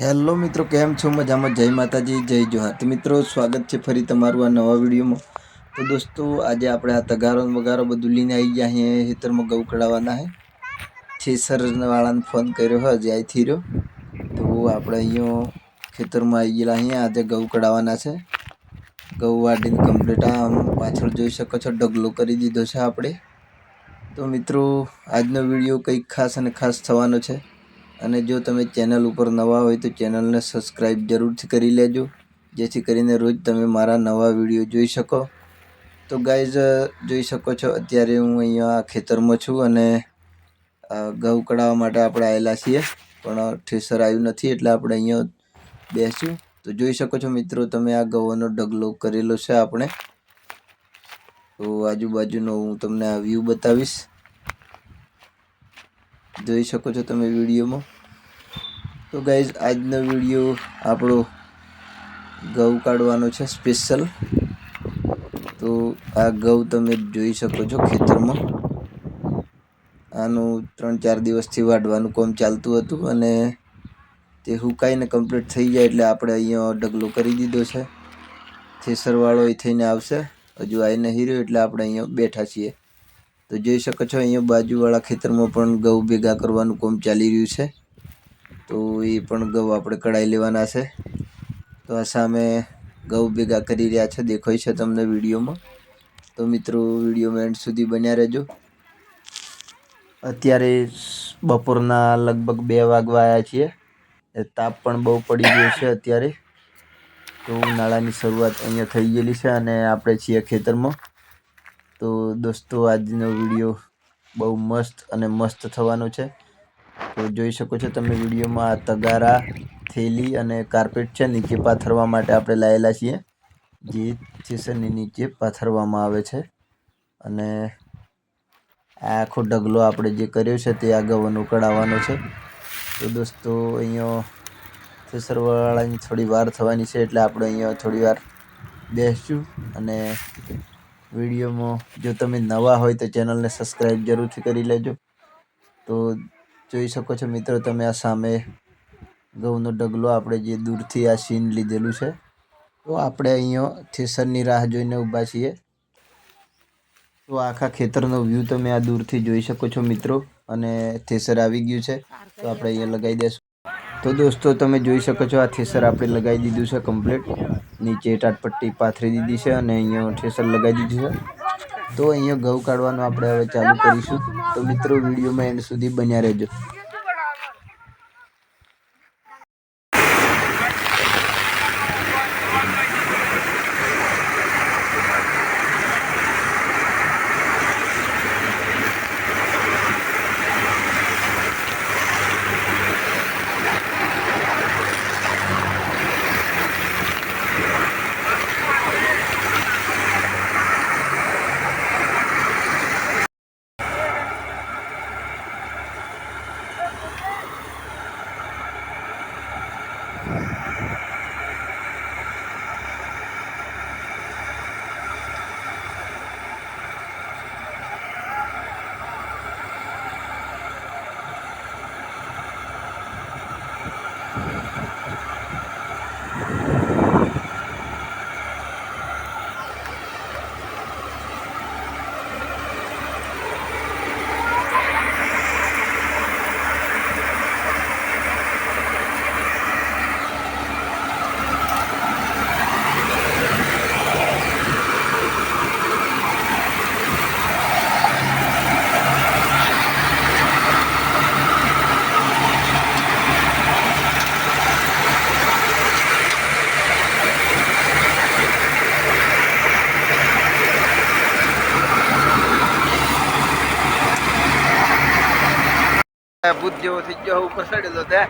Hello મિત્રો, કેમ છો? મજામાં? જય માતાજી, જય જોહાર. તો મિત્રો, સ્વાગત છે ફરી તમારું આ નવા વિડીયોમાં. તો દોસ્તો, આજે આપણે આ તગારો વગારો બધું લઈને આવી ગયા અહીંયા ખેતરમાં ગૌ કઢાવવાના હે છે. સરવાળાને ફોન કર્યો હોય જે અહીંથી રહ્યો. તો આપણે અહીંયા ખેતરમાં આવી ગયેલા અહીંયા આજે ગૌ કઢાવવાના છે. ગૌ વાટીને કમ્પ્લીટ આમ પાછળ જોઈ શકો છો, ઢગલો કરી દીધો છે આપણે. તો મિત્રો, આજનો વીડિયો કંઈક ખાસ અને ખાસ થવાનો છે. અને જો તમે ચેનલ ઉપર નવા હોય તો ચેનલને સબસ્ક્રાઈબ જરૂરથી કરી લેજો. જેથી કરીને રોજ તમે મારા નવા વીડિયો જોઈ શકો. તો ગાઈઝ જોઈ શકો છો, અત્યારે હું અહીંયા ખેતરમાં છું અને ઘઉં કઢાવવા માટે આપણે આવેલા છીએ. પણ ઠેસર આવ્યું નથી, એટલે આપણે અહીંયા બેસ્યું તો જોઈ શકો છો મિત્રો, તમે આ ઘઉંનો ઢગલો કરેલો છે આપણે. તો આજુબાજુનો હું તમને આ વ્યૂ બતાવીશ. જોઈ શકો છો તમે વિડીયોમાં. તો ગાઈઝ આજનો વીડિયો આપણો ઘઉં કાઢવાનો છે સ્પેશિયલ તો આ ઘઉં તમે જોઈ શકો છો ખેતરમાં. આનું ત્રણ ચાર દિવસથી વાઢવાનું કામ ચાલતું હતું અને તે હુકાઈને કમ્પ્લીટ થઈ જાય એટલે આપણે અહીંયા ડગલો કરી દીધો છે. થેસરવાળો એ થઈને આવશે. હજુ આવી નહીં રહ્યો એટલે આપણે અહીંયા બેઠા છીએ. તો જોઈ શકો છો, અહીંયા બાજુવાળા ખેતરમાં પણ ઘઉં ભેગા કરવાનું કામ ચાલી રહ્યું છે. તો એ પણ ઘઉં આપણે કઢાઈ લેવાના છે. તો આ સામે ઘઉં ભેગા કરી રહ્યા છે, દેખાય છે તમને વિડીયોમાં. તો મિત્રો, વિડીયોમાં એન્ડ સુધી બન્યા રહેજો. અત્યારે બપોરના લગભગ બે વાગવા આવ્યા છીએ. તાપ પણ બહુ પડી ગયો છે અત્યારે. તો ઉનાળાની શરૂઆત અહીંયા થઈ ગયેલી છે અને આપણે છીએ ખેતરમાં. તો દોસ્તો, આજનો વીડિયો બહુ મસ્ત અને મસ્ત થવાનો છે. તો જોઈ શકો છો તમે વિડીયોમાં તગારા, થેલી અને કાર્પેટ છે નીચે પાથરવા માટે આપણે લાવેલા છીએ. જે સ્ટેશનની નીચે પાથરવામાં આવે છે. અને આ આખો ઢગલો આપણે જે કર્યો છે તે આ ગવનો કઢાવવાનો છે. તો દોસ્તો, અહીંયા થેસરવાળાની થોડી વાર થવાની છે એટલે આપણે અહીંયા થોડી વાર બેસશું અને વિડીયોમાં. જો તમે નવા હોય તો ચેનલને સબસ્ક્રાઈબ જરૂરથી કરી લેજો. તો જોઈ શકો છો મિત્રો, તમે આ સામે ઘઉંનો ઢગલો આપણે જે દૂરથી આ સીન લીધેલું છે, તો આપણે અહીંયા થેસરની રાહ જોઈને ઊભા છીએ. તો આખા ખેતરનો વ્યૂ તમે આ દૂરથી જોઈ શકો છો મિત્રો, અને થેસર આવી ગયું છે. તો આપણે અહીંયા લગાવી દઈશું તો દોસ્તો, તમે જોઈ શકો છો, આ થેસર આપણે લગાવી દીધું છે કમ્પ્લીટ નીચે ટાટપટ્ટી પાથરી દીધી છે અને અહીંયા થેસર લગાવી દીધું છે. તો અહીંયા ઘઉં કાઢવાનું આપણે હવે ચાલુ કરીશું. તો મિત્રો, વિડીયોમાં એન્ડ સુધી બન્યા રહેજો. ભૂત જેવો થઈ ગયો ઉપર ચડેલો તે